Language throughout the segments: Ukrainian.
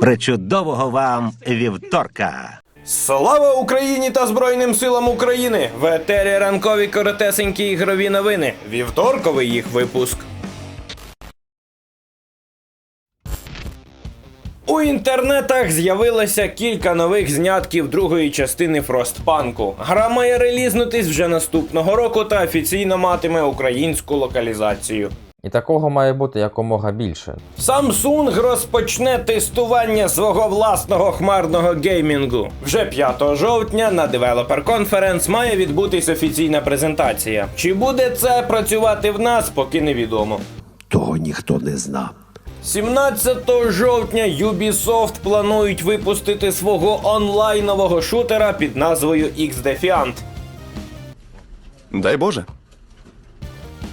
Причудового вам вівторка! Слава Україні та Збройним силам України! В етері ранкові коротесенькі ігрові новини. Вівторковий їх випуск. У інтернетах з'явилося кілька нових знятків другої частини Фростпанку. Гра має релізнутись вже наступного року та офіційно матиме українську локалізацію. І такого має бути якомога більше. Samsung розпочне тестування свого власного хмарного геймінгу. Вже 5 жовтня на Developer Conference має відбутись офіційна презентація. Чи буде це працювати в нас, поки невідомо. Того ніхто не знав. 17 жовтня Ubisoft планують випустити свого онлайнового шутера під назвою X-Defiant. Дай Боже.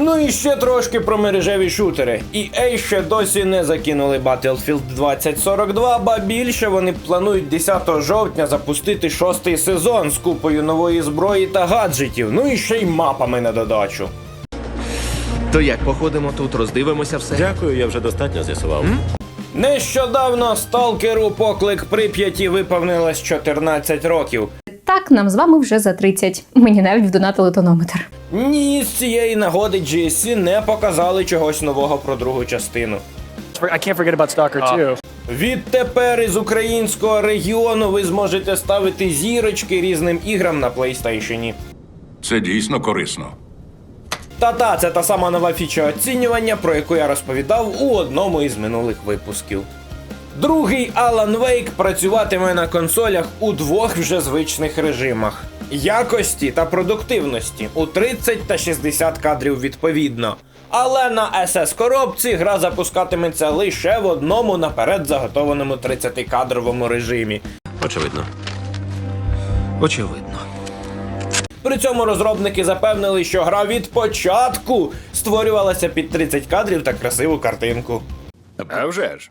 Ну і ще трошки про мережеві шутери. EA ще досі не закинули Battlefield 2042, ба більше вони планують 10 жовтня запустити шостий сезон з купою нової зброї та гаджетів, ну і ще й мапами на додачу. То як походимо тут, роздивимося все? Дякую, я вже достатньо з'ясував. Нещодавно сталкеру поклик Прип'яті виповнилось 14 років. Так, нам з вами вже за 30. Мені навіть вдонатили тонометр. Ні, з цієї нагоди GSC не показали чогось нового про другу частину. I can't forget about Stalker 2. Відтепер із українського регіону ви зможете ставити зірочки різним іграм на PlayStation. Це дійсно корисно. Та-та, це та сама нова фіча оцінювання, про яку я розповідав у одному із минулих випусків. Другий Alan Wake працюватиме на консолях у двох вже звичних режимах: якості та продуктивності у 30 та 60 кадрів відповідно. Але на SS коробці гра запускатиметься лише в одному наперед заготованому 30-кадровому режимі. Очевидно. Очевидно. При цьому розробники запевнили, що гра від початку створювалася під 30 кадрів та красиву картинку. А вже ж.